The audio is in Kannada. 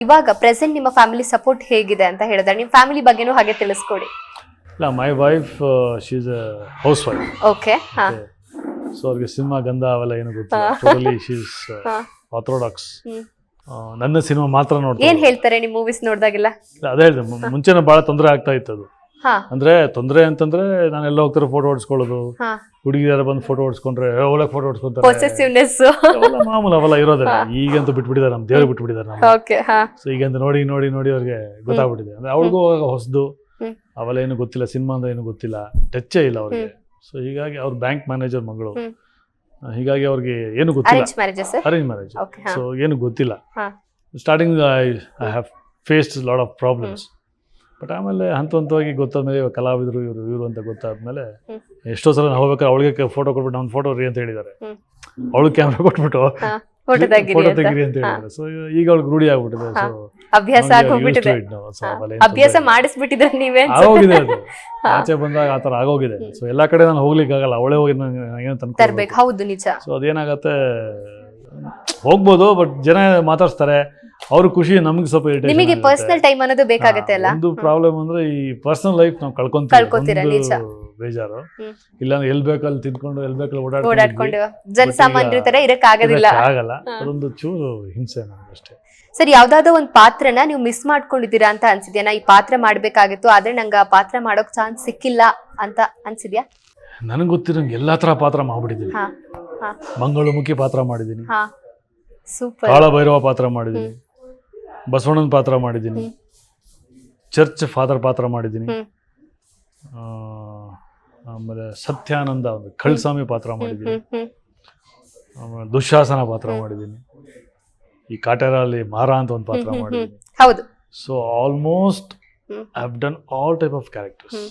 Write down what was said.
ಇವಾಗ ಪ್ರೆಸೆಂಟ್ ನಿಮ್ಮ ಫ್ಯಾಮಿಲಿ ಸಪೋರ್ಟ್ ಹೇಗಿದೆ ಅಂತ ಹೇಳಿದ್ರೆ ನಿಮ್ಮ ಫ್ಯಾಮಿಲಿ ಬಗ್ಗೆನೂ ಹಾಗೆ ತಿಳಿಸ್ಕೊಡಿ. ಇಲ್ಲ my wife she's a housewife okay ಹಾ. ಸೊ ಅವ್ರಿಗೆ ಸಿನಿಮಾ ಗಂಧ ಅವೆಲ್ಲ ಏನು ಗೊತ್ತಿಲ್ಲ. Totally she is orthodox hmm. ನನ್ನ ಸಿನಿಮಾ ಮಾತ್ರ ಏನ್ ಏನು ಹೇಳ್ತಾರೆ ನಿಮ್ ಮೂವೀಸ್ ನೋಡಿದಾಗೆಲ್ಲ? ಅದೇ ಹೇಳಿದೆ ಮುಂಚೆನೇ ಭಾಳ ತೊಂದರೆ ಆಗ್ತಾ ಇತ್ತು ಅದು. ಅಂದ್ರೆ ತೊಂದರೆ ಅಂತಂದ್ರೆ ನಾನು ಎಲ್ಲ ಹೋಗ್ತಾರೆ ಫೋಟೋ ಹೊಡ್ಸ್ಕೊಳ್ಳೋದು. ಹುಡುಗಿಯಾರ ಬಂದು ಫೋಟೋ ಹೊಡ್ಸ್ಕೊಂಡ್ರೆ ಒಳ್ಳೆ ಫೋಟೋ ಹೊಡ್ಸ್ಕೊಂತಾರೆ. ಮಾಮೂಲು ಅವೆಲ್ಲ ಇರೋದಿಲ್ಲ. ಈಗಂತೂ ಬಿಟ್ಬಿಟ್ಟಿದ್ದಾರೆ ನಮ್ಮ ದೇವ್ರಿಗೆ ಬಿಟ್ಬಿಟ್ಟಿದ್ದಾರೆ ಸೊ ಈಗಂತ ನೋಡಿ ನೋಡಿ ನೋಡಿ ಅವ್ರಿಗೆ ಗೊತ್ತಾಗ್ಬಿಟ್ಟಿದೆ. ಅಂದ್ರೆ ಅವ್ರಿಗೂ ಹೊಸದು. ಅವೆಲ್ಲ ಏನು ಗೊತ್ತಿಲ್ಲ ಸಿನಿಮಾ ಅಂದ್ರೆ ಏನು ಗೊತ್ತಿಲ್ಲ. ಟಚ್ಚೇ ಇಲ್ಲ ಅವ್ರಿಗೆ. ಸೊ ಹೀಗಾಗಿ ಅವ್ರ ಬ್ಯಾಂಕ್ ಮ್ಯಾನೇಜರ್ ಮಗಳು. ಹೀಗಾಗಿ ಅವ್ರಿಗೆ ಏನು ಗೊತ್ತಿಲ್ಲ. ಅರೇಂಜ್ ಮ್ಯಾರೇಜ್ ಸೊ ಏನು ಗೊತ್ತಿಲ್ಲ. Starting I I have faced lot of problems but ಆಮೇಲೆ ಹಂತ ಹಂತವಾಗಿ ಗೊತ್ತಾದ್ಮೇಲೆ ಕಲಾವಿದರು ಇವರು ಇವರು ಅಂತ ಗೊತ್ತಾದ್ಮೇಲೆ. ಎಷ್ಟೋ ಸಲ ನಾವು ಹೋಗ್ಬೇಕಾದ್ರೆ ಅವಳಿಗೆ ಫೋಟೋ ಕೊಟ್ಬಿಟ್ಟು ನಮ್ಮ ಫೋಟೋ ರೀ ಅಂತ ಹೇಳಿದ್ದಾರೆ. ಅವಳು ಕ್ಯಾಮ್ರಾ ಕೊಟ್ಬಿಟ್ಟು ಫೋಟೋ ತೆಗಿರಿ ಅಂತ? ಹೇಳಿದ್ದಾರೆ. ಸೊ ಈಗ ಅವಳಿಗೆ ರೂಢಿ ಆಗ್ಬಿಟ್ಟಿದೆ. ಸೊ ಅಭ್ಯಾಸ ಆಗೋಗ್ಬಿಟ್ಟಿದೆ. ಅಭ್ಯಾಸ ಮಾಡಿಸ್ಬಿಟ್ಟಿದ್ರೆ ನೀವೇ. ಆಗೋಗಿದೆ ಅದು. ಆಚೆ ಬಂದಾಗ ಆ ಥರ ಆಗೋಗಿದೆ. ಸೊ ಎಲ್ಲ ಕಡೆ ನಾನು ಹೋಗ್ಲಿಕ್ಕೆ ಆಗಲ್ಲ. ಅವಳೇ ಹೋಗಿ ನನಗೇನು ತರ್ಬೇಕು ತರಬೇಕು. ಹೌದು ನಿಜ. ಸೊ ಅದೇನಾಗತ್ತೆ? ಹೋಗ್ಬೋದು ಬಟ್ ಜನ ಮಾತಾಡ್ಸ್ತಾರೆ. ಅವ್ರ ಖುಷಿ ನಮ್ಗೆ ಸ್ವಲ್ಪ ನಿಮಗೆ ಆಗುತ್ತೆ. ಪರ್ಸನಲ್ ಟೈಮ್ ಅನ್ನೋದು ಬೇಕಾಗುತ್ತೆ ಅಲ್ಲ? ಹಾ, ಒಂದು ಪ್ರಾಬ್ಲಮ್ ಅಂದ್ರೆ ಈ ಪರ್ಸನಲ್ ಲೈಫ್ ನಾವು ಕಳ್ಕೊತೀರ, ಕಳ್ಕೊಂತೀವಿ ನಿಜ. ಒಂದು ಬೇಜಾರು. ಹ್ಮ್. ಇಲ್ಲಾಂದ್ರೆ ಎಲ್ ಬೇಕಲ್ಲಿ ತಿನ್ಕೊಂಡು ಎಲ್ ಬೇಕಲ್ಲಿ ಓಡಾಡ್ಕೊಂಡು ಓಡಾಡ್ಕೊಂಡು ಜನಸಾಮಾನ್ಯರ ತರ ಇರಕ್ ಆಗೋದಿಲ್ಲ ಆಗಲ್ಲ. ಹಾ. ಅದೊಂದು ಚೂರು ಹಿಂಸೆ ನಮ್ಗೆ ಅಷ್ಟೇ ಸರ್ ಯಾವ್ದಾದ್ರು ಒಂದ್ ಪಾತ್ರನ ನೀವು ಮಿಸ್ ಮಾಡ್ಕೊಂಡಿದ್ದೀರಾ ಅಂತ ಅನ್ಸಿದ್ಯಾ? ನಾ ಈ ಪಾತ್ರ ಮಾಡ್ಬೇಕಾಗಿತ್ತು ಆದ್ರೆ ನಂಗೆ ಆ ಪಾತ್ರ ಮಾಡೋಕ್ ಚಾನ್ಸ್ ಸಿಕ್ಕಿಲ್ಲ ಅಂತ ಅನ್ಸಿದ್ಯಾ? ನನಗೆ ಗೊತ್ತಿರಂಗೆ ಎಲ್ಲಾ ತರ ಪಾತ್ರ ಮಾಡ್ಬಿಟ್ಟಿದ್ದೀನಿ. ಹಾ ಹಾ. ಮಂಗಳಮುಖಿ ಪಾತ್ರ ಮಾಡಿದ್ದೀನಿ. ಹಾ. ಸೂಪರ್. ಪಾತ್ರ ಮಾಡಿದ್ದೀನಿ. ಬಸವಣ್ಣನ ಪಾತ್ರ ಮಾಡಿದ್ದೀನಿ. ಚರ್ಚ್ ಫಾದರ್ ಪಾತ್ರ ಮಾಡಿದ್ದೀನಿ. ಆಮೇಲೆ ಸತ್ಯಾನಂದ ಒಂದು ಕಳ್ಸ್ವಾಮಿ ಪಾತ್ರ ಮಾಡಿದ್ದೀನಿ. ಆಮೇಲೆ ದುಶಾಸನ ಪಾತ್ರ ಮಾಡಿದ್ದೀನಿ. ಈ ಕಾಟೇರಲ್ಲಿ ಮಾರ ಅಂತ ಒಂದು ಪಾತ್ರ. ಮಾಡಿದ್ದೀನಿ. ಹೌದು. So almost. I have done all type of characters.